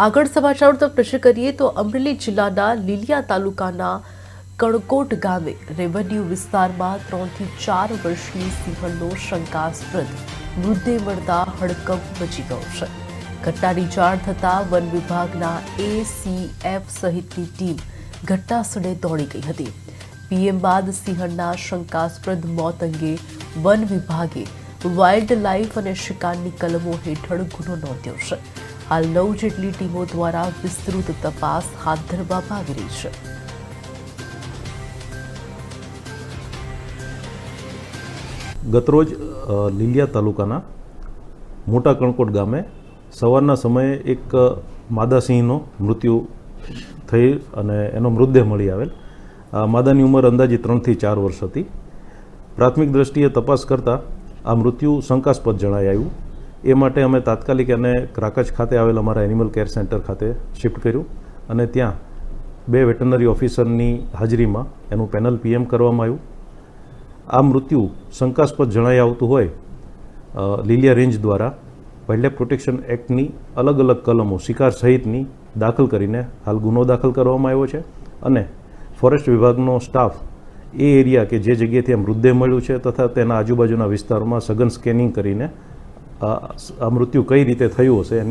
આગળ સમાચાર તરફ નજર કરીએ તો અમરેલી જિલ્લાના લીલિયા તાલુકાના કણકોટ ગામે રેવન્યુ વિસ્તારમાં ત્રણથી ચાર વર્ષની સિંહણનો શંકાસ્પદ મૃતદેહ મળતા હડકંપ મચી ગયો છે. ઘટનાની જાણ થતાં વન વિભાગના એસીએફ સહિતની ટીમ ઘટનાસ્થળે દોડી ગઈ હતી. પીએમ બાદ સિંહણના શંકાસ્પદ મોત અંગે વન વિભાગે વાઇલ્ડ લાઇફ અને શિકારની કલમો હેઠળ ગુનો નોંધ્યો છે. હાલ નવ જેટલી ટીમો દ્વારા વિસ્તૃત તપાસ હાથ ધરવામાં આવી રહી છે. ગતરોજ લીલિયા તાલુકાના મોટા કણકોટ ગામે સવારના સમયે એક માદાસિંહનો માદા સિંહનો મૃત્યુ થઈ અને એનો મૃતદેહ મળી આવેલ. આ માદાની ઉંમર અંદાજે ત્રણથી ચાર વર્ષ હતી. પ્રાથમિક દ્રષ્ટિએ તપાસ કરતાં આ મૃત્યુ શંકાસ્પદ જણાઈ આવ્યું. એ માટે અમે તાત્કાલિક એને ક્રાકચ ખાતે આવેલ અમારા એનિમલ કેર સેન્ટર ખાતે શિફ્ટ કર્યું. અને ત્યાં બે વેટરનરી ઓફિસરની હાજરીમાં એનું પેનલ પીએમ કરવામાં આવ્યું. આ મૃત્યુ શંકાસ્પદ જણાઈ આવતું હોય લીલિયા રેન્જ દ્વારા વાઇલ્ડલાઇફ પ્રોટેક્શન એક્ટની અલગ અલગ કલમો શિકાર સહિતની દાખલ કરીને હાલ ગુનો દાખલ કરવામાં આવ્યો છે. અને ફોરેસ્ટ વિભાગનો સ્ટાફ એ એરિયા કે જે જગ્યાએથી આ મૃતદેહ મળ્યું છે તથા તેના આજુબાજુના વિસ્તારોમાં સઘન સ્કેનિંગ કરીને આ મૃત્યુ કઈ રીતે થયું હશે એની